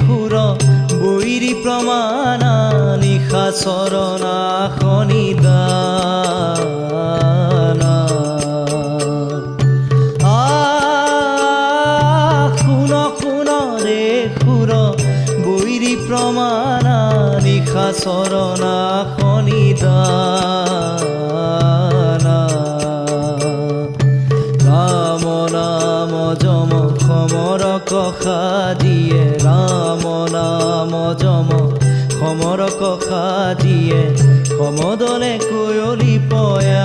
সুৰ বৈৰী প্ৰমাণা নিশা চৰণা শনিদা শুন ৰে সুৰ বৈৰী প্ৰমাণা নিশা চৰণা শনিদা রাম যম খমর কখা দিয়ে রাম নাম যম খমর কখা দিয়ে সমদলে কুঁৱলী পয়ে